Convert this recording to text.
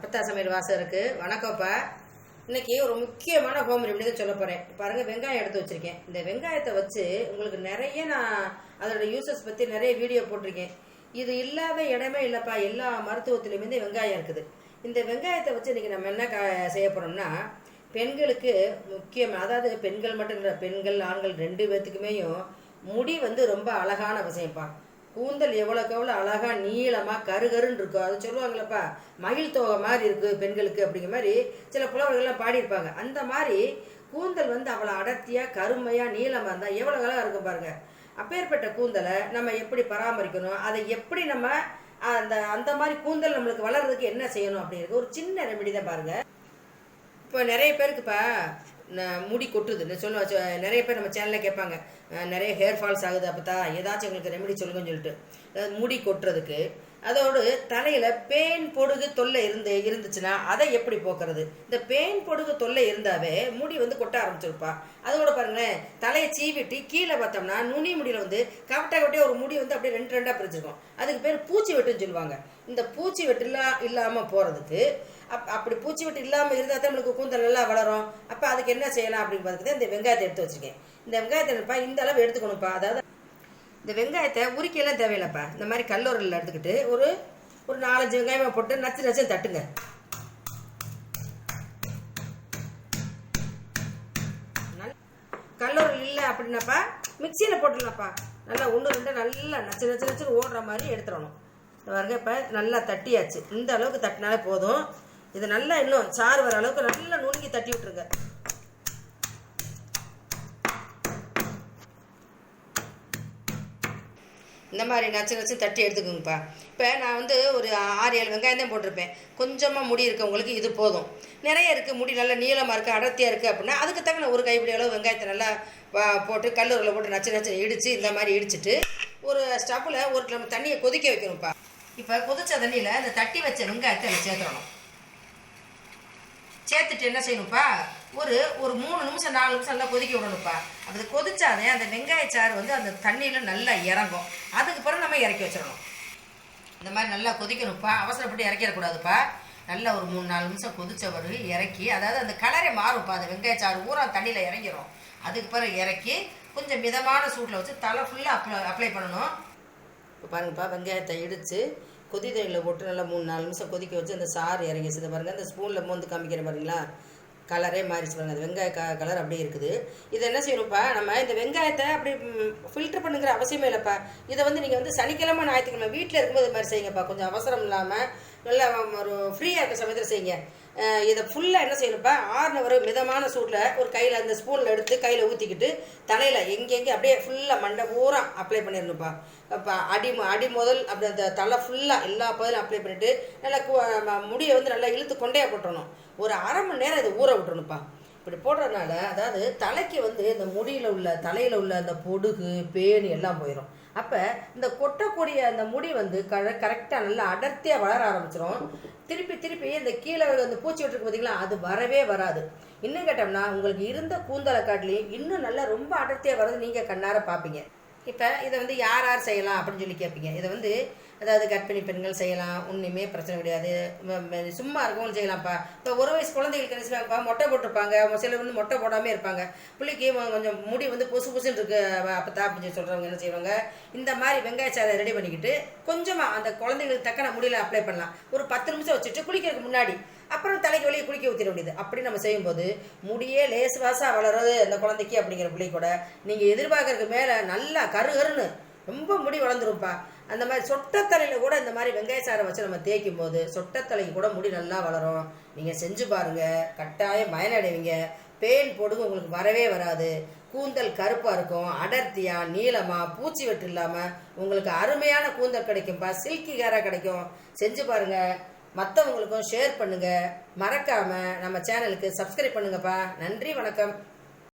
அப்பத்தா சமையல் வாசம் இருக்கு. வணக்கம்ப்பா இன்னைக்கு ஒரு முக்கியமான ஹோம் ரெமெடி தான் சொல்ல போறேன். பாருங்க வெங்காயம் எடுத்து வச்சிருக்கேன். இந்த வெங்காயத்தை வச்சு உங்களுக்கு நிறைய நான் அதோட யூசஸ் பத்தி நிறைய வீடியோ போட்டிருக்கேன். இது இல்லாத இடமே இல்லைப்பா. எல்லா மருத்துவத்திலுமே வெங்காயம் இருக்குது. இந்த வெங்காயத்தை வச்சு இன்னைக்கு நம்ம என்ன கா- செய்ய போறோம்னா பெண்களுக்கு முக்கியம் அதாவது பெண்கள் மட்டும் இல்லை பெண்கள் ஆண்கள் ரெண்டு பேர்த்துக்குமேயும் முடி வந்து ரொம்ப அழகான விஷயம்ப்பா. கூந்தல் எவ்வளோக்கு எவ்வளோ அழகாக நீளமாக கருகருன்னு இருக்கும் அது சொல்லுவாங்களப்பா மகிழ் தோகை மாதிரி இருக்குது பெண்களுக்கு அப்படிங்கிற மாதிரி சில புலவர்கள்லாம் பாடியிருப்பாங்க. அந்த மாதிரி கூந்தல் வந்து அவ்வளோ அடர்த்தியாக கருமையாக நீளமாக இருந்தால் எவ்வளோ அழகாக இருக்கும் பாருங்கள் அப்பேற்பட்ட கூந்தலை நம்ம எப்படி பராமரிக்கணும் அதை எப்படி நம்ம அந்த அந்த மாதிரி கூந்தல் நம்மளுக்கு வளர்றதுக்கு என்ன செய்யணும் அப்படிங்கிறது ஒரு சின்ன ரெமெடி தான் பாருங்கள் இப்போ நிறைய பேருக்குப்பா முடி கொட்டுது. நான் சொல்லுவா நிறைய பேர் நம்ம சேனலில் கேட்பாங்க. நிறைய ஹேர் ஃபால்ஸ் ஆகுது அப்பத்தா. ஏதாச்சும் எங்களுக்கு ரெமெடி சொல்லுங்கன்னு சொல்லிட்டு. அதாவது முடி கொட்டுறதுக்கு அதோடு தலையில் பேன் பொடுகு தொல்லை இருந்து இருந்துச்சுன்னா அதை எப்படி போக்குறது? இந்த பேன் பொடுகு தொல்லை இருந்தாவே முடி வந்து கொட்ட ஆரம்பிச்சிருப்பா. அதோட பாருங்களேன் தலையை சீவிட்டு கீழே பார்த்தோம்னா நுனி முடியில் வந்து கவட்டை கவட்டையா ஒரு முடி வந்து அப்படியே ரெண்டு ரெண்டாக பிரிச்சிருக்கும் அதுக்கு பேர் பூச்சி வெட்டுன்னு சொல்லுவாங்க. இந்த பூச்சி வெட்டுலாம் இல்லாமல் போகிறதுக்கு அப் அப்படி பூச்சி வெட்டு இல்லாமல் இருந்தால் தான் நம்மளுக்கு கூந்தல் நல்லா வளரும். அப்போ அதுக்கு என்ன செய்யலாம் அப்படின்னு பார்த்துட்டு இந்த வெங்காயத்தை எடுத்து வச்சுருக்கேன். இந்த வெங்காயத்தை எடுப்பா இந்த அளவு எடுத்துக்கணும்ப்பா. அதாவது இந்த வெங்காயத்தை உரிக்கலாம் தேவையில்லப்பா. இந்த மாதிரி கல்லூரில் எடுத்துக்கிட்டு ஒரு ஒரு நாலஞ்சு வெங்காயமாக போட்டு நச்சு நச்சு தட்டுங்க. கல்லூரில் இல்லை அப்படின்னாப்பா மிக்சியில் போட்டுடலாம்ப்பா. நல்லா ஒன்று ரெண்டு நல்லா நச்சு நச்சு நச்சுன்னு ஓடுற மாதிரி எடுத்துடணும். பாருங்க இப்போ நல்லா தட்டியாச்சு. இந்த அளவுக்கு தட்டினாலே போதும். இது நல்லா இன்னும் சாறு வர அளவுக்கு நல்லா நுணுங்கி தட்டி விட்டுருங்க. இந்த மாதிரி நச்சு நச்சு தட்டி எடுத்துக்கோங்கப்பா. இப்போ நான் வந்து ஒரு ஆறு ஏழு வெங்காயம் தான் போட்டிருப்பேன். கொஞ்சமாக முடி இருக்கவங்களுக்கு இது போதும். நிறைய இருக்குது முடி நல்லா நீளமாக இருக்குது அடர்த்தியாக இருக்குது அப்படின்னா அதுக்கு தகுந்த ஒரு கைப்பிடி அளவு வெங்காயத்தை நல்லா போட்டு கல்லூரில் போட்டு நச்சு நச்சு இடித்து இந்த மாதிரி இடிச்சிட்டு ஒரு ஸ்டவ்வில் ஒரு கிலோ தண்ணியை கொதிக்க வைக்கணும்ப்பா. இப்போ கொதித்த தண்ணியில் இந்த தட்டி வச்ச வெங்காயத்தை சேர்த்துடணும். சேர்த்துட்டு என்ன செய்யணும்ப்பா? ஒரு ஒரு மூணு நிமிஷம் நாலு நிமிஷம் நல்லா கொதிக்க விடணும்ப்பா. அது கொதிச்சாதே அந்த வெங்காயச்சாறு வந்து அந்த தண்ணியில் நல்லா இறங்கும். அதுக்கு பிறகு நம்ம இறக்கி வச்சிடணும். இந்த மாதிரி நல்லா கொதிக்கணும்ப்பா. அவசரப்பட்டு இறக்கிடக்கூடாதுப்பா நல்லா ஒரு மூணு நாலு நிமிஷம் கொதிச்ச பிறகு இறக்கி அதாவது அந்த கலரே மாறும்ப்பா. அந்த வெங்காயச்சாறு ஊரா தண்ணியில் இறங்கிடும் அதுக்கு பிறகு இறக்கி கொஞ்சம் மிதமான சூட்டில் வச்சு தலை ஃபுல்லாக அப்ளை அப்ளை பண்ணணும். இப்போ பாருங்கப்பா வெங்காயத்தை இடித்து கொதி தண்ணியில் போட்டு நல்லா மூணு நாலு நிமிஷம் கொதிக்க வச்சு அந்த சாறு இறங்கிச்சு இதை பாருங்கள் அந்த ஸ்பூனில் மோந்து காமிக்கிறேன் பாருங்களா? கலரே மாறிச்சு பாருங்க அது வெங்காய க கலர் அப்படியே இருக்குது. இதை என்ன செய்யணும்ப்பா நம்ம இந்த வெங்காயத்தை அப்படி ஃபில்டர் பண்ணுங்கிற அவசியமே இல்லைப்பா. இதை வந்து நீங்கள் வந்து சனிக்கிழமை ஞாயிற்றுக்கிழமை வீட்டில் இருக்கும்போது இது மாதிரி செய்யுங்கப்பா. கொஞ்சம் அவசரம் இல்லாமல் நல்லா ஒரு ஃப்ரீயாக இருக்க சமயத்தில் செய்யுங்க. இதை ஃபுல்லாக என்ன செய்யணும்ப்பா? ஆறுன ஒரு மிதமான சூட்டில் ஒரு கையில் அந்த ஸ்பூனில் எடுத்து கையில் ஊற்றிக்கிட்டு தலையில் எங்கெங்கே அப்படியே ஃபுல்லாக மண்டை பூரா அப்ளை பண்ணிடணும்ப்பா. இப்போ அடி அடி முதல் அப்படி அந்த தலை ஃபுல்லாக எல்லா பகுதியும் அப்ளை பண்ணிவிட்டு நல்லா முடியை வந்து நல்லா இழுத்து கொண்டே போட்டணும் ஒரு அரை மணி நேரம் இதை ஊற விட்டுறணும்ப்பா. இப்படி போடுறதுனால அதாவது தலைக்கு வந்து இந்த முடியில் உள்ள தலையில் உள்ள அந்த பொடுகு பேனு எல்லாம் போயிடும் அப்போ இந்த கொட்டக்கூடிய அந்த முடி வந்து க கரெக்டாக நல்லா அடர்த்தியாக வளர ஆரம்பிச்சிடும் திருப்பி திருப்பி இந்த கீழே அந்த பூச்சி விட்டுருக்கு பார்த்தீங்களா அது வரவே வராது. இன்னும் கேட்டோம்னா உங்களுக்கு இருந்த கூந்தலை காட்டிலையும் இன்னும் நல்லா ரொம்ப அடர்த்தியாக வர்றது நீங்கள் கண்ணார பார்ப்பீங்க இப்போ இதை வந்து யார் யார் செய்யலாம் அப்படின்னு சொல்லி கேட்பீங்க. இதை வந்து அதாவது கர்ப்பிணி பெண்கள் செய்யலாம் ஒன்றுமே பிரச்சனை கிடையாது. சும்மா இருக்கவங்களும் செய்யலாம்ப்பா. இப்போ ஒரு வயசு குழந்தைகளுக்கு என்ன செய்வாங்கப்பா? மொட்டை போட்டிருப்பாங்க. சிலர் வந்து மொட்டை போடாமே இருப்பாங்க. பிள்ளைக்கு கொஞ்சம் முடி வந்து புசு புசுன்னு இருக்கு. அப்பத்தா அப்படின்னு சொல்லி சொல்கிறவங்க என்ன செய்வாங்க? இந்த மாதிரி வெங்காய சாறை ரெடி பண்ணிக்கிட்டு கொஞ்சமாக அந்த குழந்தைங்களுக்கு தக்கன முடியல அப்ளை பண்ணலாம். ஒரு பத்து நிமிஷம் வச்சுட்டு குளிக்கிறதுக்கு முன்னாடி அப்புறம் தலைக்கு வெளியே குளிக்க ஊற்றிட வேண்டியது. அப்படி நம்ம செய்யும்போது முடியே லேசு வாசாக வளருது அந்த குழந்தைக்கு அப்படிங்கிற பிள்ளை கூட. நீங்கள் எதிர்பார்க்கறதுக்கு மேலே நல்லா கரு கருன்னு ரொம்ப முடி வளர்ந்துரும்ப்பா அந்த மாதிரி சொட்டத்தலையில் கூட இந்த மாதிரி வெங்காய சாரை வச்சு நம்ம தேய்க்கும் போது சொட்டத்தலைக்கு கூட முடி நல்லா வளரும். நீங்கள் செஞ்சு பாருங்க. கட்டாயம் பயனடைவீங்க. பேன் பொடுகு உங்களுக்கு வரவே வராது. கூந்தல் கருப்பாக இருக்கும். அடர்த்தியாக நீளமாக பூச்சி வெட்டு இல்லாமல் உங்களுக்கு அருமையான கூந்தல் கிடைக்கும்ப்பா சில்கி கேராக கிடைக்கும். செஞ்சு பாருங்க. மற்றவங்களுக்கும் ஷேர் பண்ணுங்கள் மறக்காமல் நம்ம சேனலுக்கு சப்ஸ்கிரைப் பண்ணுங்கப்பா. நன்றி வணக்கம்.